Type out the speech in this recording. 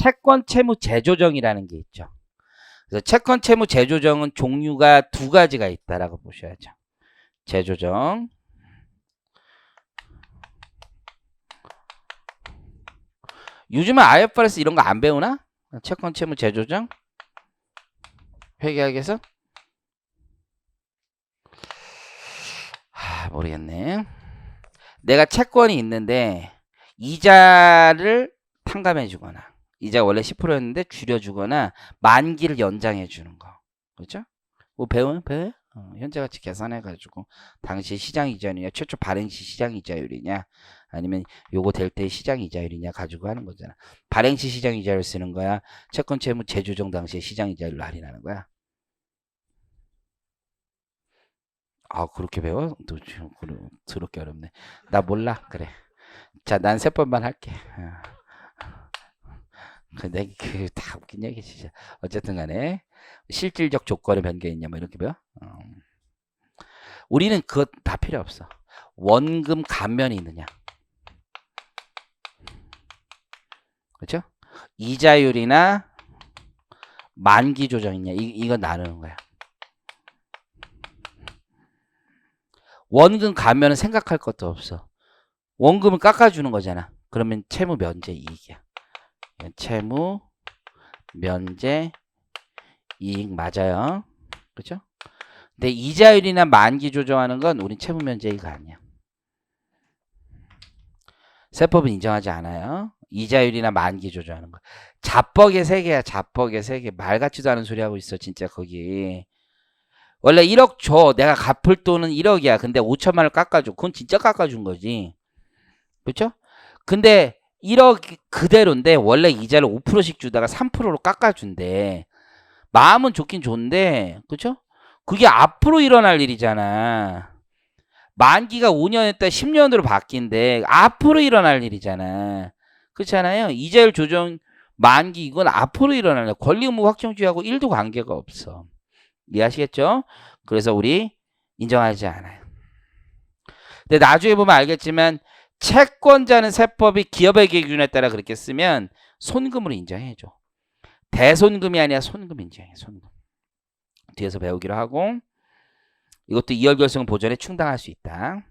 채권 채무 재조정이라는 게 있죠. 그래서 채권 채무 재조정은 종류가 두 가지가 있다라고 보셔야죠. 재조정. 요즘은 IFRS 이런 거 안 배우나? 채권 채무 재조정? 회계학에서? 하, 모르겠네. 내가 채권이 있는데 이자를 탕감해 주거나 이자 원래 10%였는데 줄여 주거나 만기를 연장해 주는 거. 그렇죠? 뭐 배우면 배워? 어, 현재가치 계산해 가지고 당시 시장 이자율이냐 최초 발행 시 시장 이자율이냐 아니면 요거 될 때 시장 이자율이냐 가지고 하는 거잖아. 발행 시 시장 이자율 쓰는 거야. 채권 채무 재조정 당시에 시장 이자율로 할인하는 거야. 아 그렇게 배워? 또좀 그러- 더럽게 어렵네. 나 몰라. 그래. 자, 난 세 번만 할게. 어. 근데 그다 웃긴 얘기 진짜. 어쨌든 간에 실질적 조건의 변경이 있냐 뭐 이렇게 배워. 어. 우리는 그것 다 필요 없어. 원금 감면이 있느냐. 그렇죠? 이자율이나 만기 조정 있냐. 이, 이거 나누는 거야. 원금 감면은 생각할 것도 없어. 원금을 깎아주는 거잖아. 그러면 채무 면제 이익이야. 채무 면제 이익 맞아요. 그죠? 근데 이자율이나 만기 조정하는 건 우린 채무 면제 이익 아니야. 세법은 인정하지 않아요. 이자율이나 만기 조정하는 거. 자뻑의 세계야, 자뻑의 세계. 말 같지도 않은 소리 하고 있어, 진짜 거기. 원래 1억 줘. 내가 갚을 돈은 1억이야. 근데 5천만 원을 깎아줘. 그건 진짜 깎아준 거지. 그렇죠? 근데 1억 그대로인데 원래 이자를 5%씩 주다가 3%로 깎아준대. 마음은 좋긴 좋은데, 그렇죠? 그게 앞으로 일어날 일이잖아. 만기가 5년했다 10년으로 바뀐대. 앞으로 일어날 일이잖아. 그렇잖아요. 이자율 조정 만기 이건 앞으로 일어날 일. 권리 의무 확정주의하고 1도 관계가 없어. 이해하시겠죠? 그래서 우리 인정하지 않아요. 근데 나중에 보면 알겠지만 채권자는 세법이 기업에게 기준에 따라 그렇게 쓰면 손금으로 인정해줘. 대손금이 아니라 손금 인정해. 손금. 뒤에서 배우기로 하고 이것도 이월결성 보전에 충당할 수 있다.